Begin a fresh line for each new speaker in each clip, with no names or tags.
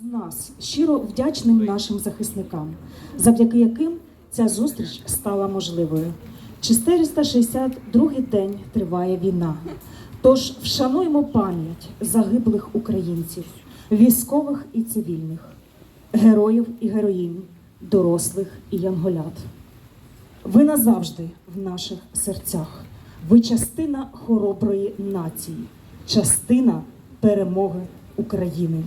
з нас щиро вдячним нашим захисникам, завдяки яким ця зустріч стала можливою. 462-й день триває війна. Тож вшануємо пам'ять загиблих українців, військових і цивільних, героїв і героїнь, дорослих і янголят. Ви назавжди в наших серцях. Ви частина хороброї нації, частина перемоги України.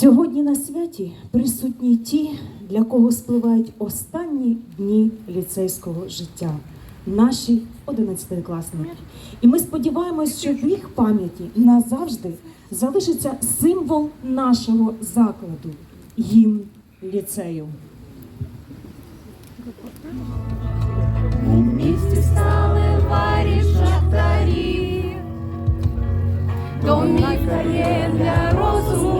Сьогодні на святі присутні ті, для кого спливають останні дні ліцейського життя, наші одинадцятикласники. І ми сподіваємось, що в їх пам'яті назавжди залишиться символ нашого закладу гімн ліцею.
У місті стали варі шахтарі, домівка є для розуму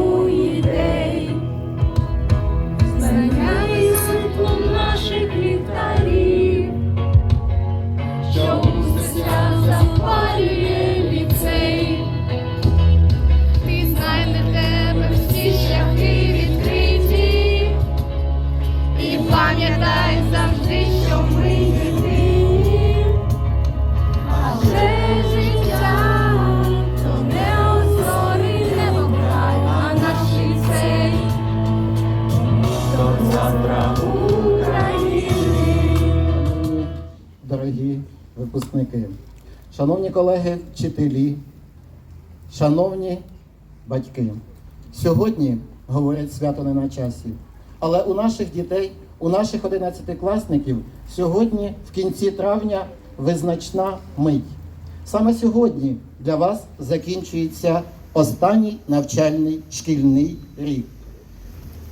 дорогі випускники, шановні колеги, вчителі, шановні батьки, сьогодні говорять свято не на часі, але у наших дітей, у наших одинадцятикласників сьогодні, в кінці травня, визначна мить. Саме сьогодні для вас закінчується останній навчальний шкільний рік.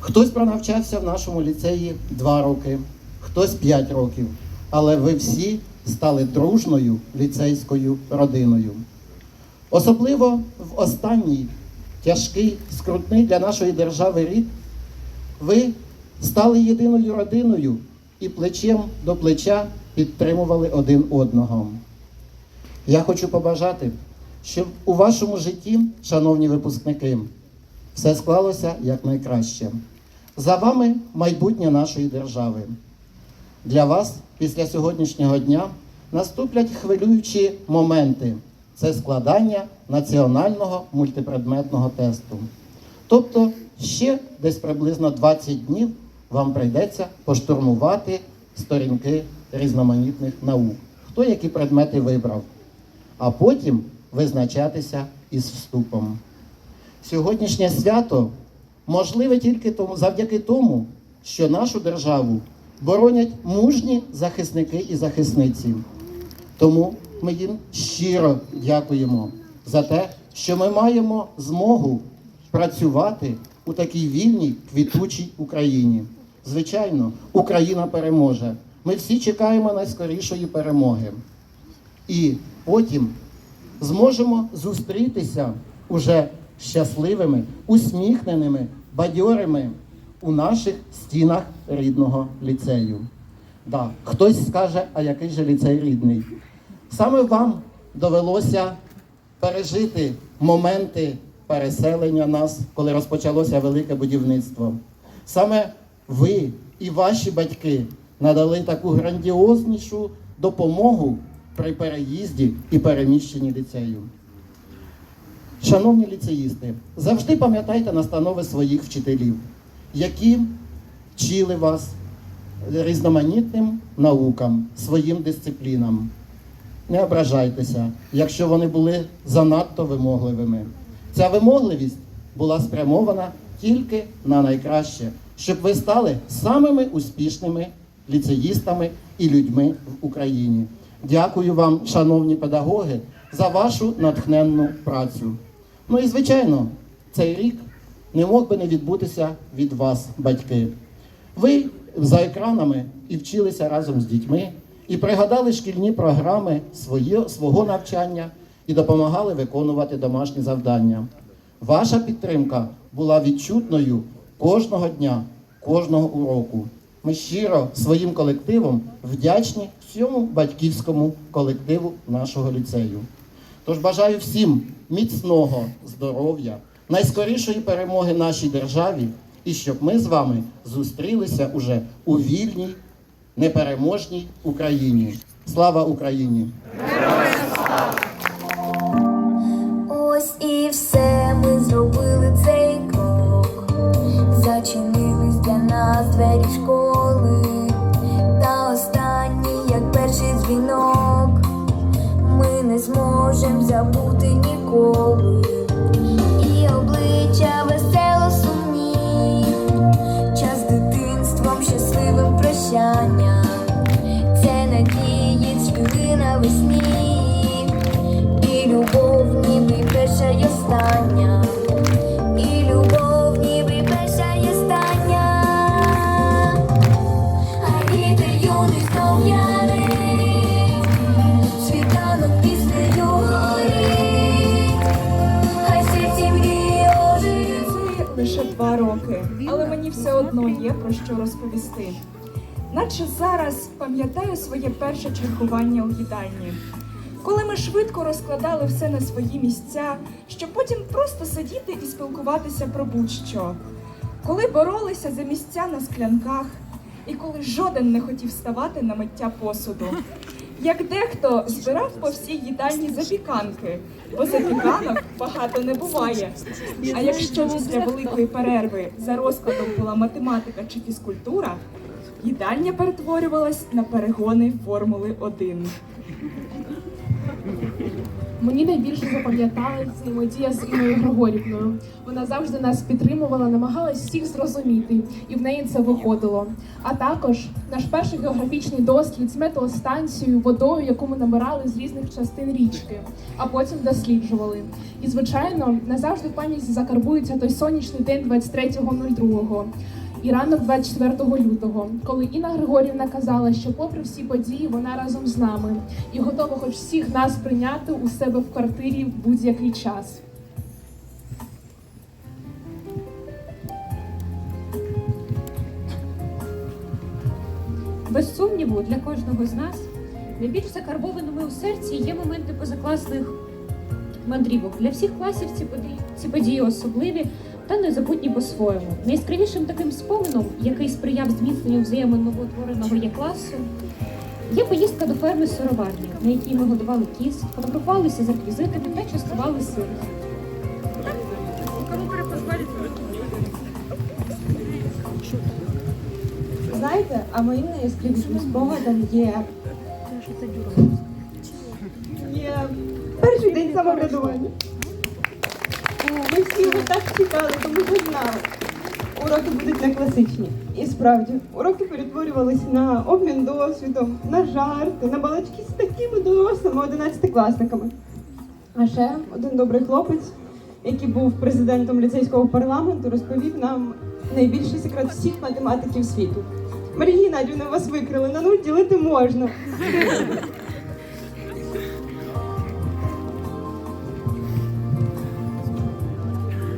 Хтось пронавчався в нашому ліцеї два роки, хтось п'ять років, але ви всі стали дружною ліцейською родиною. Особливо в останній тяжкий, скрутний для нашої держави рік ви стали єдиною родиною і плечем до плеча підтримували один одного. Я хочу побажати, щоб у вашому житті, шановні випускники, все склалося якнайкраще. За вами майбутнє нашої держави. Для вас після сьогоднішнього дня наступлять хвилюючі моменти. Це складання національного мультипредметного тесту. Тобто ще десь приблизно 20 днів вам прийдеться поштурмувати сторінки різноманітних наук, хто які предмети вибрав, а потім визначатися із вступом. Сьогоднішнє свято можливе тільки тому, завдяки тому, що нашу державу боронять мужні захисники і захисниці. Тому ми їм щиро дякуємо за те, що ми маємо змогу працювати у такій вільній квітучій Україні. Звичайно, Україна переможе. Ми всі чекаємо найскорішої перемоги. І потім зможемо зустрітися уже щасливими, усміхненими, бадьорими у наших стінах рідного ліцею. Да, хтось скаже, а який же ліцей рідний? Саме вам довелося пережити моменти переселення нас, коли розпочалося велике будівництво. Саме ви і ваші батьки надали таку грандіознішу допомогу при переїзді і переміщенні ліцею. Шановні ліцеїсти, завжди пам'ятайте настанови своїх вчителів, які вчили вас різноманітним наукам, своїм дисциплінам. Не ображайтеся, якщо вони були занадто вимогливими. Ця вимогливість була спрямована тільки на найкраще, щоб ви стали самими успішними ліцеїстами і людьми в Україні. Дякую вам, шановні педагоги, за вашу натхненну працю. Ну і звичайно, цей рік не мог би не відбутися від вас, батьки. Ви за екранами і вчилися разом з дітьми, і пригадали шкільні програми своє, свого навчання і допомагали виконувати домашні завдання. Ваша підтримка була відчутною кожного дня, кожного уроку. Ми щиро своїм колективом вдячні всьому батьківському колективу нашого ліцею. Тож бажаю всім міцного здоров'я, найскорішої перемоги нашій державі і щоб ми з вами зустрілися уже у вільній, непереможній Україні. Слава Україні!
Ось і все ми зробили цей крок. Зачинились для нас двері школи. Та останній, як перший дзвінок, ми не зможем забути ніколи. Прощання. Це надієць хвилина весні. І любов ніби перша й остання, і любов ніби перша й остання, а діти юний знов ярить, світанок піснею горить, хай серці мрії
лише два роки, але мені все одно є про що розповісти. Наче зараз пам'ятаю своє перше чергування у їдальні, коли ми швидко розкладали все на свої місця, щоб потім просто сидіти і спілкуватися про будь-що. Коли боролися за місця на склянках, і коли жоден не хотів ставати на миття посуду. Як дехто збирав по всій їдальні запіканки, бо запіканок багато не буває. А якщо після великої перерви за розкладом була математика чи фізкультура, їдальня перетворювалась на перегони Формули 1.
Мені найбільше запам'яталась взаємодія з Інною Григорівною. Вона завжди нас підтримувала, намагалась всіх зрозуміти, і в неї це виходило. А також наш перший географічний дослід з метеостанцією, водою, яку ми набирали з різних частин річки, а потім досліджували. І звичайно, назавжди в пам'яті закарбується той сонячний день 23.02 і ранок 24 лютого, коли Інна Григорівна казала, що, попри всі події, вона разом з нами і готова хоч всіх нас прийняти у себе в квартирі в будь-який час.
Без сумніву, для кожного з нас найбільш закарбованими у серці є моменти позакласних мандрівок. Для всіх класів ці події, ці події особливі та незабутні по-своєму. Найяскравішим таким спомином, який сприяв зміцненню взаємин новоутвореного є класу, є поїздка до ферми сироварні, на якій ми годували кіз, фотографувалися з реквізитами та частували сиром.
Знаєте, а моїм найяскравішим спогадом є. Є перший день самоврядування. Всі його так чекали, тому що знали. Уроки будуть не класичні. І справді, уроки перетворювалися на обмін досвідом, на жарти, на балачки з такими дорослими одинадцятикласниками. А ще один добрий хлопець, який був президентом ліцейського парламенту, розповів нам найбільший секрет всіх математиків світу. Марія Геннадівна, вас викрили, на нуль ділити можна.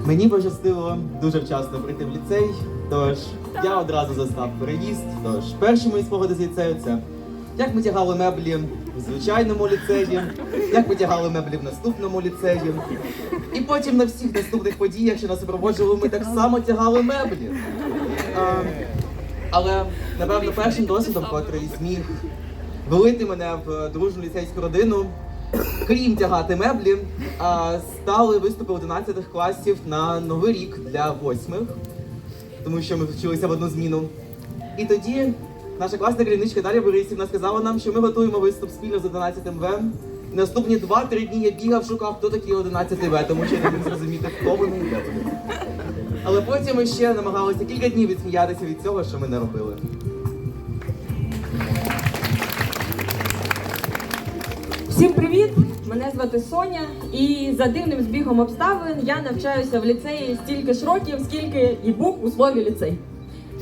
Мені пощастило дуже вчасно прийти в ліцей, тож я одразу застав переїзд. Тож перші мої спогади з ліцею це як ми тягали меблі в звичайному ліцеї, як ми тягали меблі в наступному ліцеї. І потім на всіх наступних подіях, що нас супроводжували, ми так само тягали меблі. А, але, напевно, першим досвідом, котрий зміг велити мене в дружну ліцейську родину, крім тягати меблі, стали виступи 11 класів на новий рік для восьмих, тому що ми вчилися в одну зміну. І тоді наша класна керівничка Дар'я Борисівна сказала нам, що ми готуємо виступ спільно з 11 В. Наступні 2-3 дні я бігав, шукав, хто такі 11 В, тому що я не міг зрозуміти, хто вони і. Але потім ми ще намагалися кілька днів відсміятися від цього, що ми не робили.
Всім привіт! Мене звати Соня, і за дивним збігом обставин я навчаюся в ліцеї стільки ж років, скільки і букв у слові ліцей.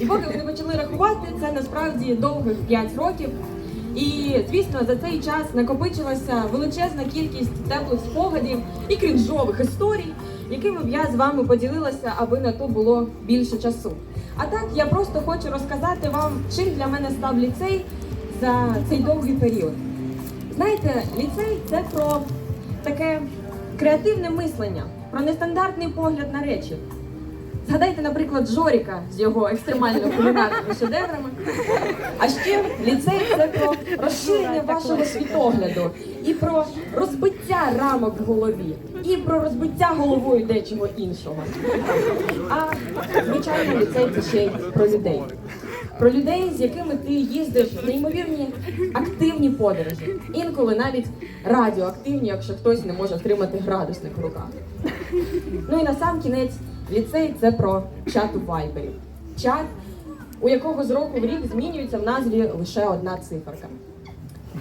І поки ви не почали рахувати, це насправді довгих 5 років. І звісно, за цей час накопичилася величезна кількість теплих спогадів і крінжових історій, якими б я з вами поділилася, аби на то було більше часу. А так я просто хочу розказати вам, чим для мене став ліцей за цей довгий період. Знаєте, ліцей це про таке креативне мислення, про нестандартний погляд на речі. Згадайте, наприклад, Жоріка з його екстремально кулінарними шедеврами. А ще ліцей це про розширення вашого світогляду і про розбиття рамок в голові, і про розбиття головою дечого іншого. А звичайно, ліцей це ще й про людей. Про людей, з якими ти їздиш в неймовірні активні подорожі, інколи навіть радіоактивні, якщо хтось не може втримати градусник в руках. Ну і на сам кінець ліцей це про чат у вайбері. Чат, у якого з року в рік змінюється в назві лише одна циферка.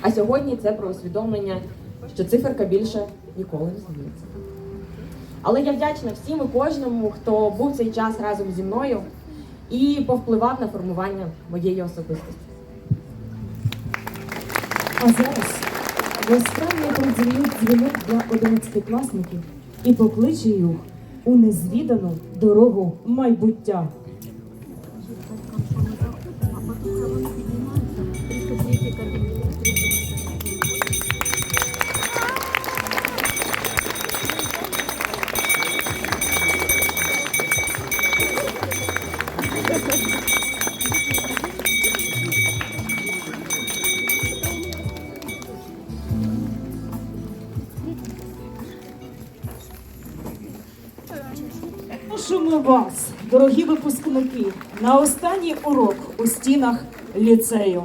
А сьогодні це про усвідомлення, що циферка більше ніколи не зміниться. Але я вдячна всім і кожному, хто був цей час разом зі мною і повпливав на формування моєї особистості.
А зараз востаннє продзвонить дзвінок для одинадцятикласників і покличе їх у незвідану дорогу майбуття. Випускники, на останній урок у стінах ліцею.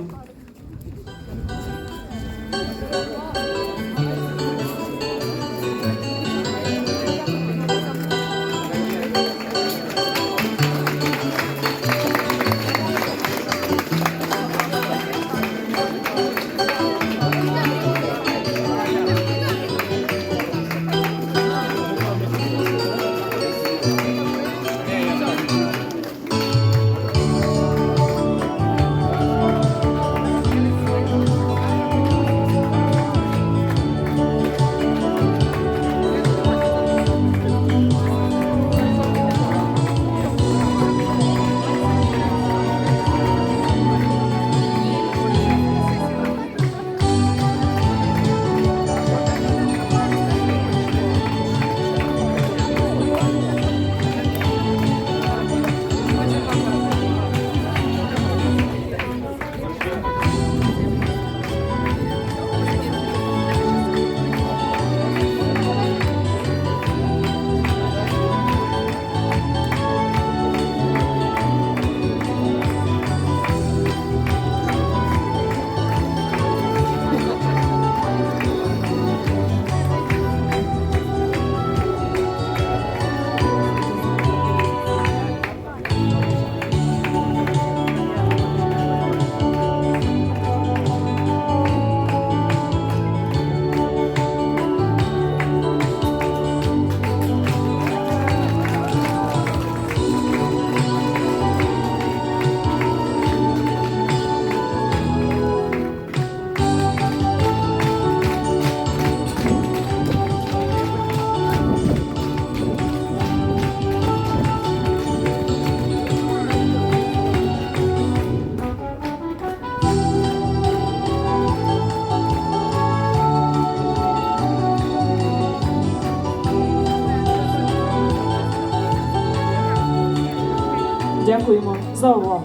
За увагу.